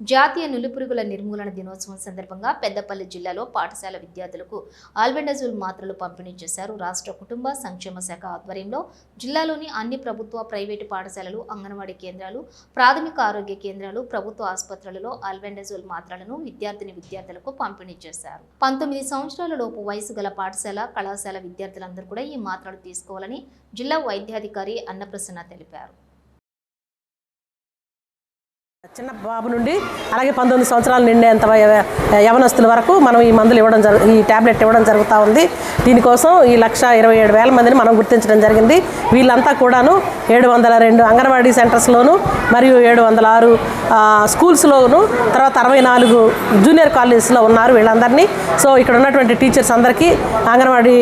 జాతీయ నులిపురుగుల నిర్మూలన దినోత్సవం సందర్భంగా పెద్దపల్లి జిల్లాలో పాఠశాల విద్యార్థులకు ఆల్బెండజూల్ మాత్రలు పంపిణీ చేశారు. రాష్ట్ర కుటుంబ సంక్షేమ శాఖ ఆధ్వర్యంలో జిల్లాలోని అన్ని ప్రభుత్వ ప్రైవేటు పాఠశాలలు అంగన్వాడీ కేంద్రాలు ప్రాథమిక ఆరోగ్య కేంద్రాలు ప్రభుత్వ ఆసుపత్రులలో ఆల్బెండజూల్ మాత్రలను విద్యార్థిని విద్యార్థులకు పంపిణీ చేశారు. పంతొమ్మిది సంవత్సరాల లోపు వయసు గల పాఠశాల కళాశాల విద్యార్థులందరూ కూడా ఈ మాత్రలు తీసుకోవాలని జిల్లా వైద్యాధికారి అన్నప్రసన్న తెలిపారు. చిన్న బాబు నుండి అలాగే పంతొమ్మిది సంవత్సరాలు నిండేంత యవనస్తుల వరకు మనం ఈ మందులు ఇవ్వడం జరు ఈ ట్యాబ్లెట్ ఇవ్వడం జరుగుతూ ఉంది. దీనికోసం ఈ లక్ష ఇరవై ఏడు వేల మందిని మనం గుర్తించడం జరిగింది. వీళ్ళంతా కూడాను ఏడు వందల రెండు అంగన్వాడీ సెంటర్స్లోను మరియు ఏడు వందల ఆరు స్కూల్స్లోను తర్వాత అరవై నాలుగు జూనియర్ కాలేజెస్లో ఉన్నారు వీళ్ళందరినీ. సో ఇక్కడ ఉన్నటువంటి టీచర్స్ అందరికీ అంగన్వాడీ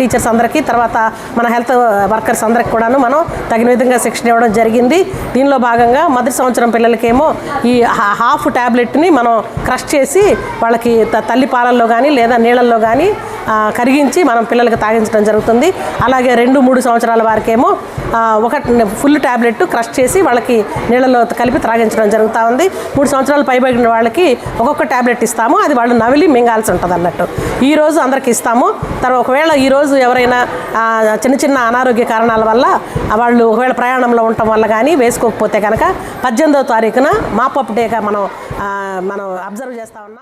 టీచర్స్ అందరికీ తర్వాత మన హెల్త్ వర్కర్స్ అందరికి కూడాను మనం తగిన విధంగా శిక్షణ ఇవ్వడం జరిగింది. దీనిలో భాగంగా మొదటి సంవత్సరం వాళ్ళకేమో ఈ హాఫ్ ట్యాబ్లెట్ని మనం క్రష్ చేసి వాళ్ళకి తల్లి పాలల్లో కానీ లేదా నీళ్ళల్లో కానీ కరిగించి మనం పిల్లలకి తాగించడం జరుగుతుంది. అలాగే రెండు మూడు సంవత్సరాల వారికేమో ఒక ఫుల్ ట్యాబ్లెట్ క్రష్ చేసి వాళ్ళకి నీళ్ళలో కలిపి త్రాగించడం జరుగుతూ ఉంది. మూడు సంవత్సరాలు పైబడిన వాళ్ళకి ఒక్కొక్క ట్యాబ్లెట్ ఇస్తాము. అది వాళ్ళు నవిలి మింగాల్సి ఉంటుంది అన్నట్టు. ఈ రోజు అందరికి ఇస్తాము. తర్వాత ఒకవేళ ఈరోజు ఎవరైనా చిన్న చిన్న అనారోగ్య కారణాల వల్ల వాళ్ళు ఒకవేళ ప్రయాణంలో ఉండటం వల్ల కానీ వేసుకోకపోతే కనుక పద్దెనిమిదవ తారీఖున మాపప్ డేగా మనం మనం అబ్జర్వ్ చేస్తా ఉన్నాం.